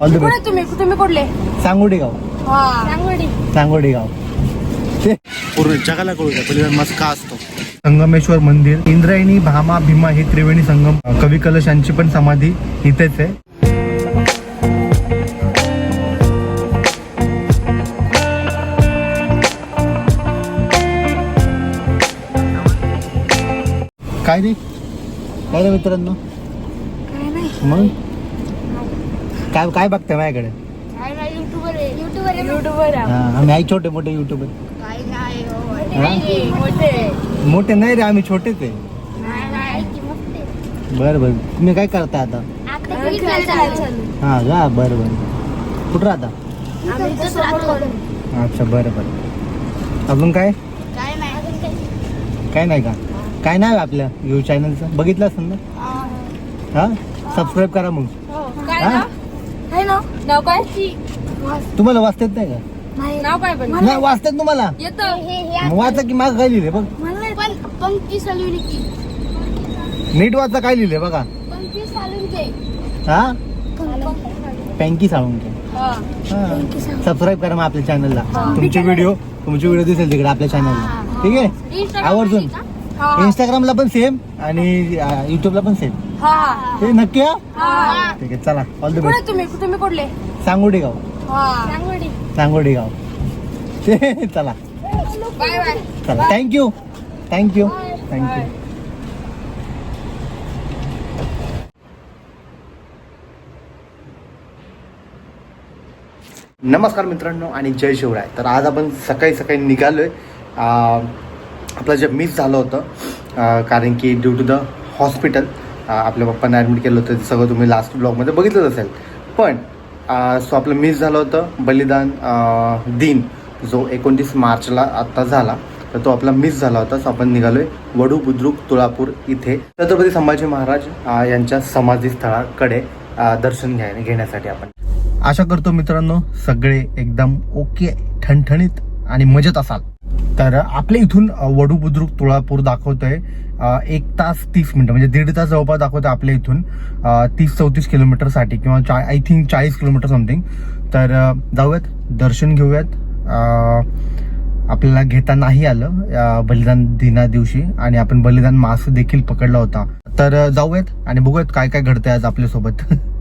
All the कुठे best तुम्ही तुम्ही कुठले? सांगोडी गाव. सांगवडी सांगोडी. गाव. ते पूर्ण जगाला कळू द्या का असतो? संगमेश्वर मंदिर इंद्रायणी भामा भीमा ही त्रिवेणी संगम. कवी कलश यांची पण समाधी इथेच आहे. काय रे? काय रे मित्रांनो? काय नाही. मग? काय काय बघताय माझ्याकडे? काय नाही युट्यूबर आहे. युट्यूबर युट्यूबर हा आम्ही आहे छोटे मोठे युट्यूबर काय नाही हा? मोठे मोठे नाही रे आम्ही छोटेच आहे. नाही नाही बरं बरं. तुम्ही काय करता आता? हा का? बरं बरं. कुठं राहता? अच्छा बरं बरं. अजून काय? काय नाही. काय? नाही का? काय नाव आहे आपल्या यू चॅनलचं? बघितलं असेल ना? हा सबस्क्राईब करा मग. काय हा? नाव काय नाव काय? तुम्हाला वाचता येत नाही का? नाव काय पण? नाही वाचतात तुम्हाला? येत. मग वाचा की माग काय लिहिले बघ. पण पंक्ती चालवली की. नीट वाचा काय लिहिले बघा. पंक्ती ते हा? पँकी साळुंके सबस्क्राईब करा मग आपल्या चॅनलला तुमचे व्हिडिओ तुमचे व्हिडिओ दिसेल तिकडे आपल्या चॅनलला ठीक आहे? आवर्जून. इंस्टाग्रामला पण सेम आणि युट्यूबला पण सेम हा. ते नक्की हा? हा. ठीक आहे चला ऑल द कुठे बेस्ट तुम्ही? तुम्ही कुठले? सांगोडी गाव. सांगोडी. गाव. ते चला. Bye bye. चला. Thank you thank you thank you नमस्कार मित्रांनो आणि जय शिवराय. तर आज आपण सकाळी सकाळी निघालोय. अं, आपलं जे मिस झालं होतं अं, कारण की ड्यू टू द हॉस्पिटल आपल्या पप्पांना ॲडमिट केलं होतं सगळं तुम्ही लास्ट ब्लॉगमध्ये बघितलंच असेल. पण सो आपलं मिस झालं होतं बलिदान दिन जो एकोणतीस मार्चला आत्ता झाला तर तो आपला मिस झाला होता. सो आपण निघालोय वडू बुद्रुक तुळापूर इथे. छत्रपती संभाजी महाराज यांच्या समाधी स्थळाकडे दर्शन घ्याय घेण्यासाठी आपण. आशा करतो मित्रांनो सगळे एकदम ओके ठणठणीत आणि मजेत असाल. तर आपल्या इथून वडू बुद्रुक तुळापूर दाखवतोय. एक तास तीस मिनिटं म्हणजे दीड तास जवळपास दाखवतोय आपल्या इथून. तीस चौतीस किलोमीटरसाठी किंवा चा आय थिंक चाळीस किलोमीटर समथिंग तर जाऊयात दर्शन घेऊयात. आपल्याला घेता नाही आलं बलिदान दिना दिवशी आणि आपण बलिदान मास्क देखील पकडला होता. तर जाऊयात आणि बघूयात काय काय घडतंय आज आपल्यासोबत.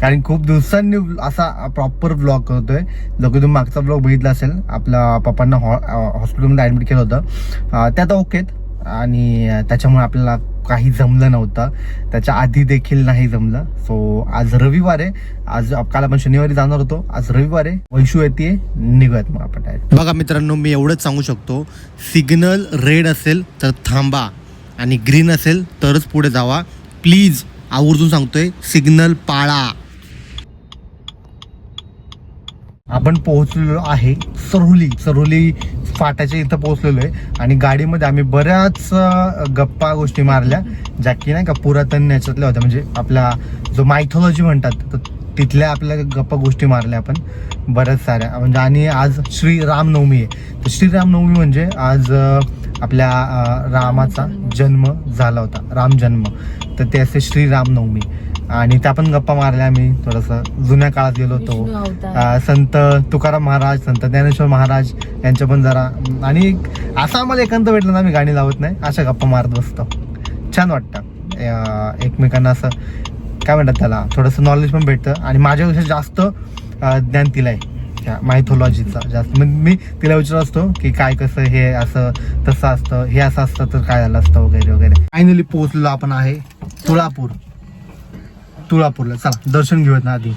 कारण खूप दिवसांनी असा प्रॉपर ब्लॉग करतोय. जो की तुम्ही मागचा ब्लॉग बघितला असेल आपल्या पप्पांना हॉ हॉस्पिटलमध्ये ॲडमिट केलं होतं. त्यात आता ओकेत आणि त्याच्यामुळे आपल्याला काही जमलं नव्हतं. त्याच्या आधी देखील नाही जमलं. सो आज रविवार आहे. आज काल आपण शनिवारी जाणार होतो. आज रविवार आहे. वैशू येते निघूयात मग आपण बघा मित्रांनो मी एवढंच सांगू शकतो. सिग्नल रेड असेल तर थांबा. आणि ग्रीन असेल तरच पुढे जावा. प्लीज आवर्जून सांगतोय सिग्नल पाळा. आपण पोहोचलेलो आहे सरोली. सरोली फाट्याच्या इथं पोहोचलेलो आहे आणि गाडीमध्ये आम्ही बऱ्याच गप्पा गोष्टी मारल्या ज्या की नाही का पुरातन याच्यातल्या होत्या. म्हणजे आपला जो मायथॉलॉजी म्हणतात तर तिथल्या आपल्या गप्पा गोष्टी मारल्या आपण बऱ्याच साऱ्या. म्हणजे आणि आज श्री रामनवमी आहे. तर श्री रामनवमी म्हणजे आज आपल्या रामाचा जन्म झाला होता. राम जन्म. तर ते असे श्री रामनवमी. आणि त्या पण गप्पा मारल्या आम्ही. थोडंसं जुन्या काळात गेलो होतो. संत तुकाराम महाराज संत ज्ञानेश्वर महाराज यांच्या पण जरा आणि असं आम्हाला एकांत भेटलं ना आम्ही गाणी लावत नाही. अशा गप्पा मारत बसतो. छान वाटतं. एकमेकांना असं काय म्हणतात त्याला थोडंसं नॉलेज पण भेटतं. आणि माझ्यापेक्षा जास्त ज्ञान तिला आहे त्या मायथोलॉजीचा जास्त मी तिला विचारत असतो की काय कसं हे असं तसं असतं हे असं असतं तर काय झालं असतं वगैरे वगैरे. फायनली पोहोचलो आपण आहे तुळापूर. तुळापूरला. चला दर्शन घेऊयात ना आधी.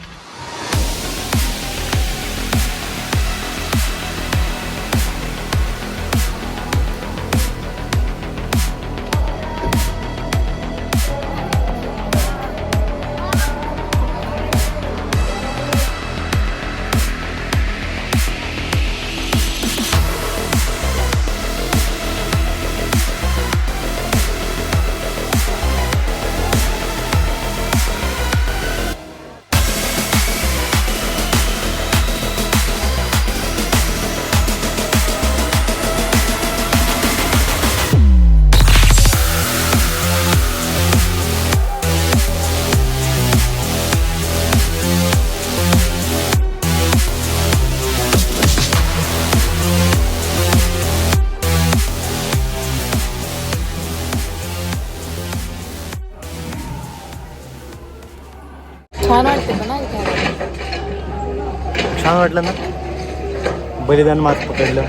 छान छान वाटलं ना? बलिदान मात पकडलं.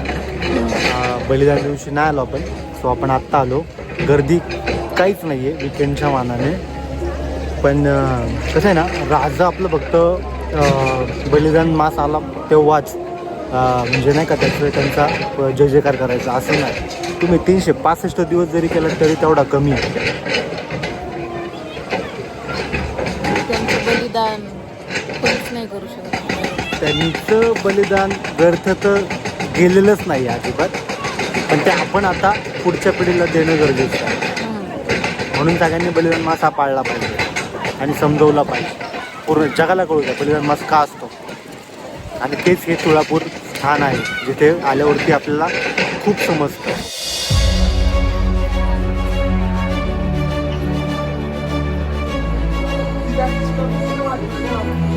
बलिदान दिवशी नाही आलो आपण सो आपण आत्ता आलो. गर्दी काहीच नाही आहे विकेंडच्या मानाने. पण कसं आहे ना राजा आपलं फक्त बलिदान मास आला तेव्हाच. म्हणजे नाही का त्याचं त्यांचा जय जयकार करायचा असं नाही. तुम्ही तीनशे पासष्ट दिवस जरी केला तरी तेवढा कमी आहे. बलिदान कोणीच नाही करू शकत. त्यांचं बलिदान व्यर्थ तर गेलेलंच नाही आहे अजिबात. पण ते आपण आता पुढच्या पिढीला देणं गरजेचं आहे. म्हणून सगळ्यांनी बलिदान मास हा पाळला पाहिजे आणि समजवला पाहिजे. पूर्ण जगाला कळू द्या बलिदान मास का असतो? आणि तेच हे तुळापूर स्थान आहे जिथे आल्यावरती आपल्याला खूप समजतं. Lord.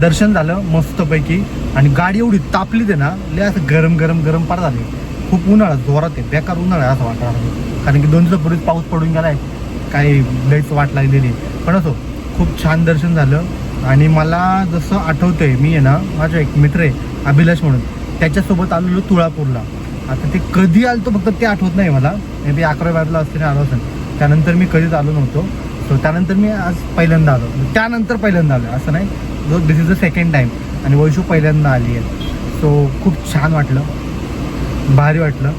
दर्शन झालं मस्तपैकी. आणि गाडी एवढी तापली ते ना लय असं गरम गरम गरम पार झाली. खूप उन्हाळा जोरात आहे बेकार उन्हाळा असं वाटणार कारण की दोन दिवसापूर्वीच पाऊस पडून गेलाय. काही लईच वाट लागलेली पण असो खूप छान दर्शन झालं. आणि मला जसं आठवतंय मी आहे ना माझा एक मित्र आहे अभिलाष म्हणून. त्याच्यासोबत आलेलो तुळापूरला. आता ते कधी आलो तो फक्त ते आठवत नाही मला. मे बी अकरा बाराला असताना आलो असेल. त्यानंतर मी कधीच आलो नव्हतो. सो त्यानंतर मी आज पहिल्यांदा आलो. त्यानंतर पहिल्यांदा आलो असं नाही. This is the second time आणि वैशू पहिल्यांदा आली आहे. सो खूप छान वाटलं. भारी वाटलं.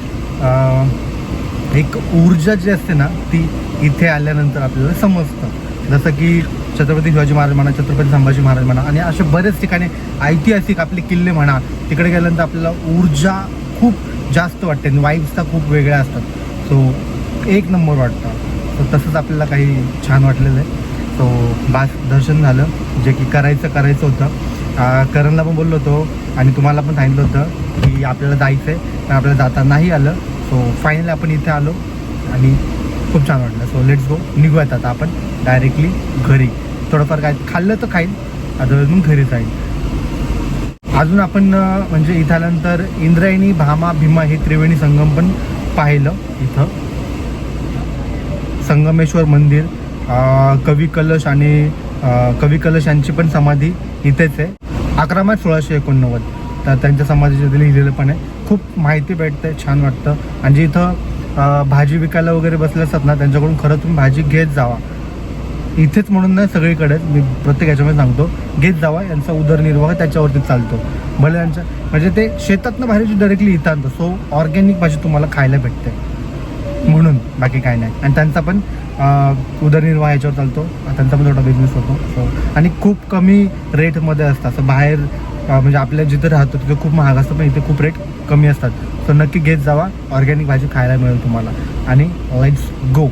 एक ऊर्जा जी असते ना ती इथे आल्यानंतर आपल्याला समजतं. जसं की छत्रपती शिवाजी महाराज म्हणा छत्रपती संभाजी महाराज म्हणा आणि असे बरेच ठिकाणी ऐतिहासिक आपले किल्ले म्हणा तिकडे गेल्यानंतर आपल्याला ऊर्जा खूप जास्त वाटते आणि वाईब्स तर खूप वेगळ्या असतात. सो एक नंबर वाटतं. तर तसंच आपल्याला काही छान वाटलेलं आहे. सो बास दर्शन झालं जे की करायचं करायचं होतं. करणला पण बोललो होतो आणि तुम्हाला पण सांगितलं होतं की आपल्याला जायचं आहे पण आपल्याला जाता नाही आलं. सो फायनली आपण इथे आलो आणि खूप छान वाटलं. सो लेट्स गो निघूयात आता आपण डायरेक्टली घरी. थोडंफार काय खाल्लं तर खाईल अजून घरी जाईल. अजून आपण म्हणजे इथं आल्यानंतर इंद्रायणी भामा भीमा हे त्रिवेणी संगम पण पाहिलं इथं. संगमेश्वर मंदिर. कवी कलश आणि कवी कलश यांची पण समाधी इथेच आहे. अकरा मार्च सोळाशे एकोणनव्वद. तर त्यांच्या समाधीचे लिहिलेलं पण आहे. खूप माहिती भेटते छान वाटतं. आणि जे इथं भाजी विकायला वगैरे बसले असतात ना त्यांच्याकडून खरं तुम्ही भाजी घेत जावा. इथेच म्हणून नाही सगळीकडे मी प्रत्येक याच्यामध्ये सांगतो घेत जावा. यांचा उदरनिर्वाह त्याच्यावरती चालतो. भले यांच्या म्हणजे ते शेतातनं भाजीची डायरेक्टली इथं आणतं सो ऑर्गॅनिक भाजी तुम्हाला खायला भेटते. म्हणून बाकी काय नाही. आणि त्यांचा पण उदरनिर्वाह याच्यावर चालतो. त्यांचा पण थोडा बिझनेस होतो. सो आणि खूप कमी रेटमध्ये असतात. असं बाहेर म्हणजे आपल्या जिथं राहतो तिथे खूप महाग असतं पण इथे खूप रेट कमी असतात. सो नक्की घेत जावा. ऑर्गॅनिक भाजी खायला मिळेल तुम्हाला. आणि लेट्स गो